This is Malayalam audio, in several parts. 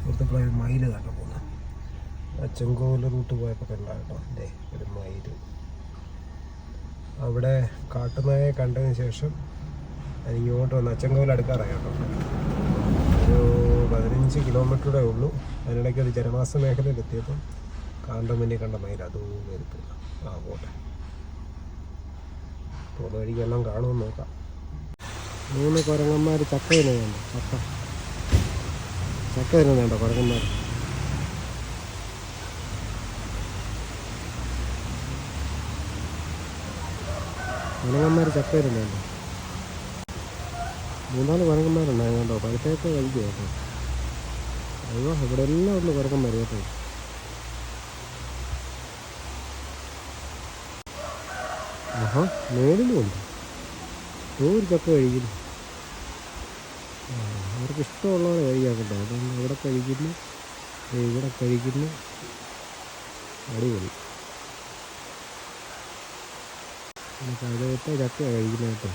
സുഹൃത്തുക്കളെ ഒരു മയിൽ കണ്ടു പോകുന്നത് ചെങ്കോൽ റൂട്ട് പോയപ്പോൾ കണ്ടാട്ടോ അല്ലേ ഒരു മയിൽ അവിടെ കാട്ടുനായെ കണ്ടതിന് ശേഷം ഞാൻ ഇങ്ങോട്ട് വന്ന് അച്ചങ്കോൽ അടുക്കാറായി കേട്ടോ. ഒരു പതിനഞ്ച് കിലോമീറ്ററുടെ ഉള്ളൂ. അതിനിടയ്ക്ക് ഒരു ജനവാസ മേഖലയിൽ എത്തിയപ്പോൾ കാണ്ട മുന്നേ കണ്ട മയിൽ അതും വരുത്തില്ല ആ പോട്ടെ. പോകുന്ന വഴിക്കെല്ലാം കാണുമെന്ന് നോക്കാം. മൂന്ന് കുരങ്ങന്മാർ ചക്ക ഉണ്ട് ചക്ക. ചക്ക തിന്നുന്നുണ്ടോ കുരങ്ങന്മാർ കുരങ്ങന്മാർ ചക്ക തിന്നുന്നുണ്ട് മൂന്നാൽ കുരങ്ങന്മാരുണ്ടായി കേട്ടോ പഴുത്തേക്ക് കഴിക്കുക കേട്ടോ. അയ്യോ ഇവിടെ എല്ലാം ഉണ്ട് കുരങ്ങന്മാർ കേട്ടോ. ആഹാ മേളിലും ഉണ്ട് ഒരു ചക്ക കഴിക്കുന്നു. അവർക്ക് ഇഷ്ടമുള്ളവരെ കഴിക്കാൻ കേട്ടോ അതുകൊണ്ട് ഇവിടെ കഴിക്കുന്നു ഇവിടെ കഴിക്കുന്നു. അടിപൊളി. പഴയത്തെ ചക്ക കഴിക്കുന്നത് കേട്ടോ.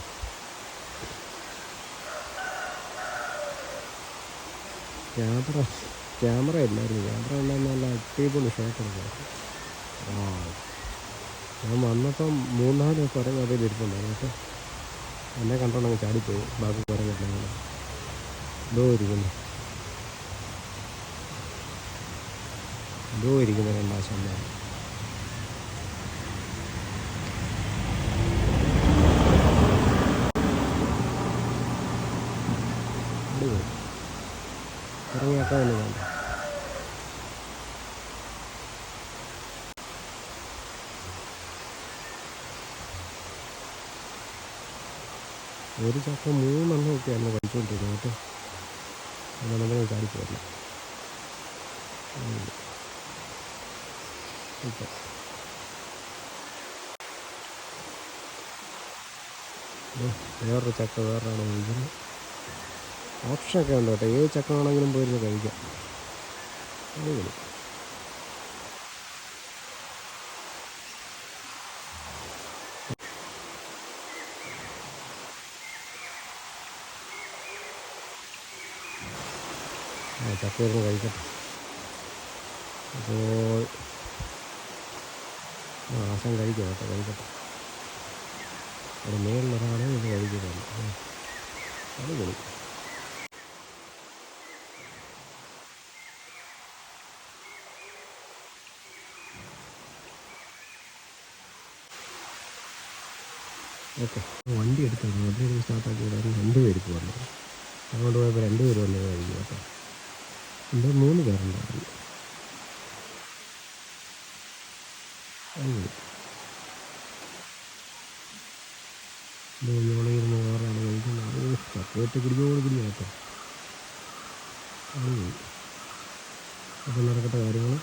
ക്യാമറ ക്യാമറ ഇല്ലായിരുന്നു. ക്യാമറ ഉണ്ടായിരുന്ന നല്ല അടിപൊളി ഷോട്ട് എടുക്കാം ആ ഞാൻ വന്നപ്പം മൂന്നാൽ കുറേ അതിൽ ഇരിപ്പുണ്ടായിരുന്നു കേട്ടോ എന്നെ കണ്ടോണ്ടങ്ങ് ചാടിപ്പോയി. ബാക്കി കുറേ കുരങ്ങിട്ടുണ്ടെങ്കിൽ എന്തോ ഇരിക്കുന്നു എന്തോ ഇരിക്കുന്നു രണ്ടാശന്മാർ അടിപൊളി. കുരങ്ങിയൊക്കെ തന്നെ വേണ്ട. ഒരു ചക്ക മൂന്നെണ്ണം ഒക്കെയായിരുന്നു കഴിച്ചുകൊണ്ടിരുന്നത് കേട്ടോ. അതെണ്ണം നമ്മൾ ഇപ്പം ദേ, വേറൊരു ചക്ക വേറൊരാണ് കഴിക്കുന്നത് ഓപ്ഷനൊക്കെ ഉണ്ട് കേട്ടോ? ഏത് ചക്ക വേണമെങ്കിലും പോയിരുന്ന് കഴിക്കാം. അടിപൊളി. ആ ചക്ക ഇരുന്ന് കഴിക്കട്ടെ. അപ്പോൾ ആ ആശം കഴിക്കാം കേട്ടോ കഴിക്കട്ടെ. അവിടെ മേളിലൊരാളെ ഇത് കഴിക്കുന്നത് അത് കളി ഓക്കെ. വണ്ടി എടുത്തായിരുന്നു വണ്ടി എടുത്ത് സ്റ്റാർട്ടാക്കി വിടാൻ രണ്ട് വന്നു. അങ്ങോട്ട് പോയപ്പോൾ രണ്ട് പേര് വന്നത് കഴിക്കും കേട്ടോ. എന്തോ മൂന്ന് പേരുണ്ടായിരുന്നു ഇരുന്ന് വേറെയാണ് കഴിക്കുന്നത് ഓ ചക്കയൊറ്റ കുടിയോട് കുടി കേട്ടോ. അടിപൊളി അപ്പം നടക്കട്ടെ കാര്യങ്ങൾ